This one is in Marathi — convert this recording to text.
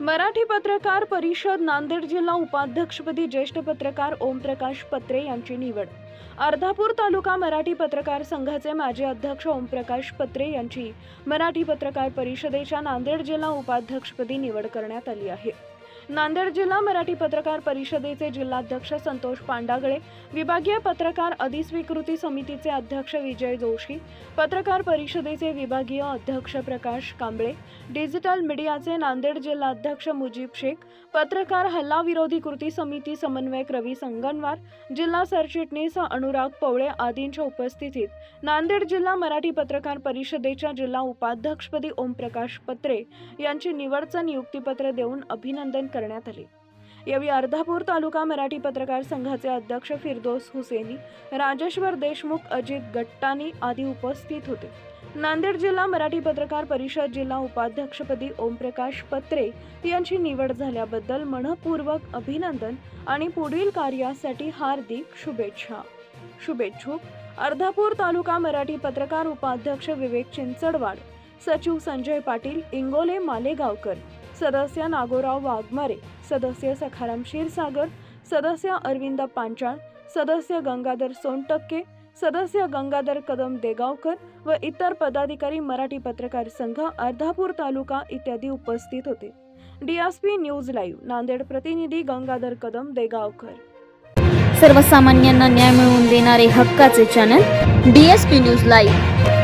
मराठी पत्रकार परिषद नांदेड जिल्हा उपाध्यक्षपदी ज्येष्ठ पत्रकार ओमप्रकाश पत्रे यांची निवड. अर्धापूर तालुका मराठी पत्रकार संघाचे माजी अध्यक्ष ओमप्रकाश पत्रे यांची मराठी पत्रकार परिषदेच्या नांदेड जिल्हा उपाध्यक्षपदी निवड करण्यात आली आहे. नांदेड जिल्हा मराठी पत्रकार परिषदेचे जिल्हाध्यक्ष संतोष पांडागळे विभागीय पत्रकार अधिस्वीकृती समितीचे अध्यक्ष विजय जोशी पत्रकार परिषदेचे विभागीय अध्यक्ष प्रकाश कांबळे डिजिटल मीडियाचे नांदेड जिल्हाध्यक्ष मुजीब शेख पत्रकार हल्ला विरोधी कृती समिती समन्वयक रवी संगनवार जिल्हा सरचिटणीस अनुराग पवळे आदींच्या उपस्थितीत नांदेड जिल्हा मराठी पत्रकार परिषदेच्या जिल्हा उपाध्यक्षपदी ओमप्रकाश पत्रे यांची निवडचं नियुक्तीपत्र देऊन अभिनंदन करण्यात आले. यावेळी अर्धापूर तालुका मराठी पत्रकार संघाचे अध्यक्ष फिरदोस हुसेनी राजेश्वर देशमुख अजित गट्टानी आदी उपस्थित होते. नांदेड जिल्हा मराठी पत्रकार परिषद जिल्हा उपाध्यक्षपदी ओमप्रकाश पत्रे यांची निवड झाल्याबद्दल मनपूर्वक अभिनंदन आणि पुढील कार्यासाठी हार्दिक शुभेच्छा. शुभेच्छुक अर्धापूर तालुका मराठी पत्रकार उपाध्यक्ष विवेक चिंचडवाड सचिव संजय पाटील इंगोले मालेगावकर सदस्य नागोराव वाघमारे सदस्य सखाराम क्षीरसागर सदस्य अरविंद पांचाळ सदस्य गंगाधर सोनटक्के सदस्य गंगाधर कदम देगावकर व इतर पदाधिकारी मराठी पत्रकार संघ अर्धापूर तालुका इत्यादी उपस्थित होते. डीएसपी न्यूज लाईव्ह नांदेड प्रतिनिधी गंगाधर कदम देगावकर. सर्वसामान्यांना न्याय मिळवून देणारे हक्काचे channel D S P news live.